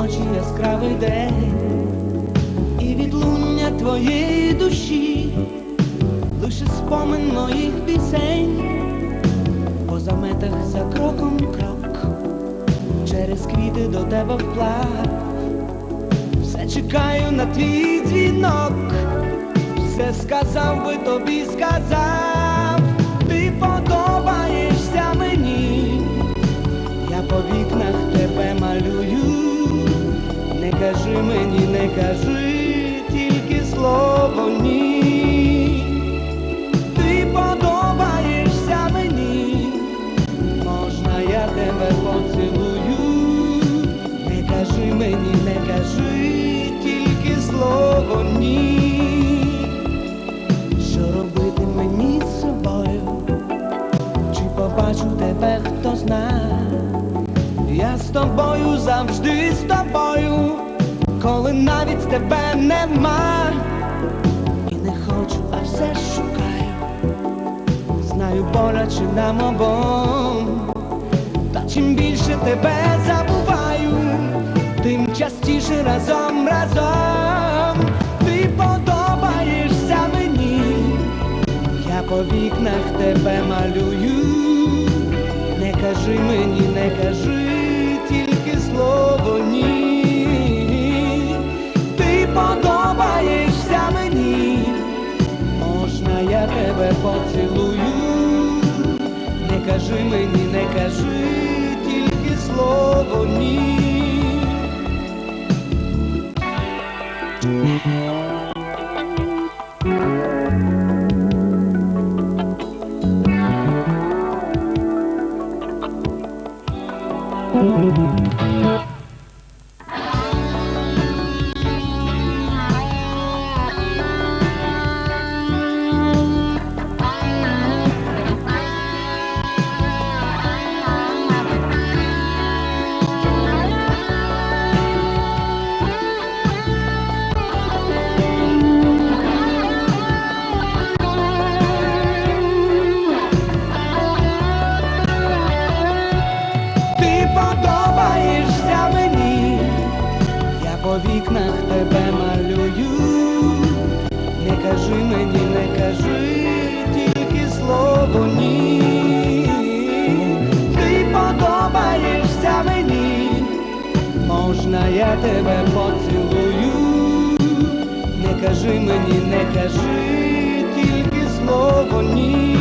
ночі яскравий день, і відлуння твоєї душі, лише спомин моїх пісень, по заметах за кроком крок, через квіти до тебе вплав, все чекаю на твій дзвінок, все сказав би тобі сказав, кажи мені, не кажи тільки слово ні. Ти подобаєшся мені, можна я тебе поцілую, не кажи мені, не кажи тільки слово ні. Що робити мені з собою? Чи побачу тебе, хто зна? Я з тобою завжди з тобою, коли навіть тебе нема. І не хочу, а все шукаю. Знаю, боляче нам обом. Та чим більше тебе забуваю, тим частіше разом, разом ти подобаєшся мені. Я по вікнах тебе малюю, не кажи мені, не кажи кажи мені, не кажи тільки слово ні. Ти подобаєшся мені, я по вікнах тебе малюю, не кажи мені, не кажи тільки слово ні. Ти подобаєшся мені, можна я тебе поцілую, не кажи мені, не кажи тільки слово ні.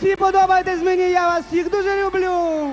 Всі подобаєтесь мені, я вас всіх дуже люблю.